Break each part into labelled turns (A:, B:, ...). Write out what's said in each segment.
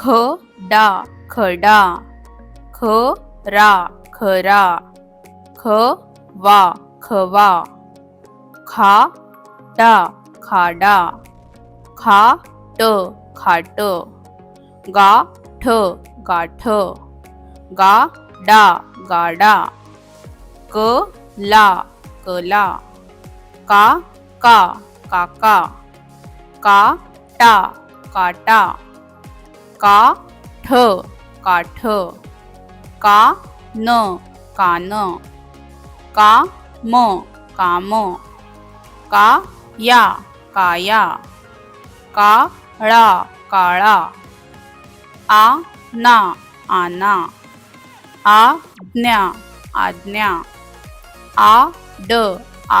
A: ख डा खडा ख रा खरा ख वा खवा खा डा खाडा खा ट खाट गा ठ गाठ गा डा गाडा क ला कला का का काका का टा काटा का ठ काठ का न कान का म काम का या काया का ळा काळा आ ना आना आ ज्ञा आज्ञा आ ड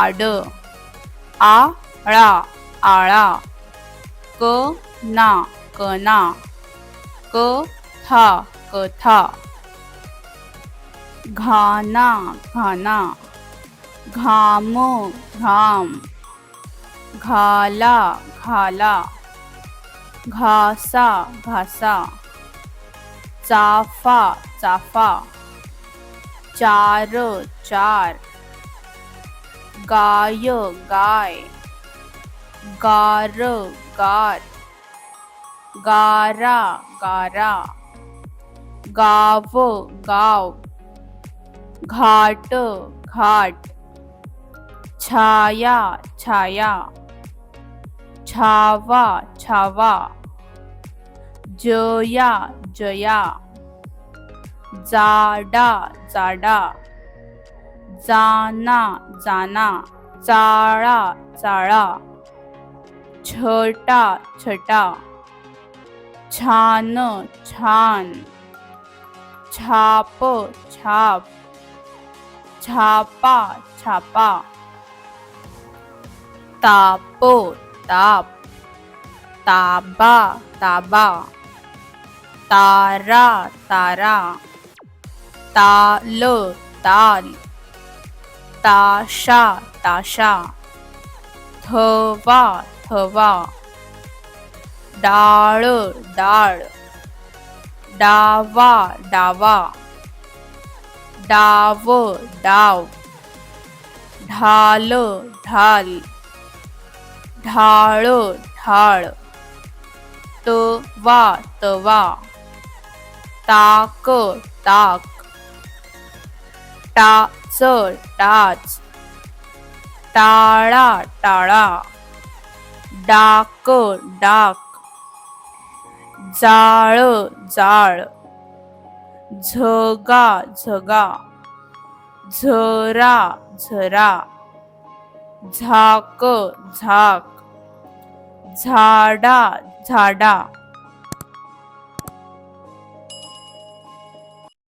A: आड आ ळा आळा क ना कना क था कथा घाना घाना घाम घाम घाला घाला घासा घासा चाफा चाफा चार चार गाय गाय गार गार गारा गारा। गाव गाव। घाट घाट। छाया छाया। छावा छावा। जया जया। जाडा जाडा। जाना जाना। चाळा चाळा। छटा छटा। ছান ছান। ছাপ ছাপ। ছাপা ছাপা। তাপ তাপ। তাবা তাবা। তারা তারা। তাল তাল। তাশা তাশা থবা থবা डाळ डाळ. डावा डावा. डाव डाव. ढाल ढाल. ढाळ ढाळ. तवा तवा. ताक ताक. टाच टाच. टाळा टाळा. डाक डाक. जाळ जाळ. झगा झगा. झरा झरा. झाक झाक. झाडा झाडा.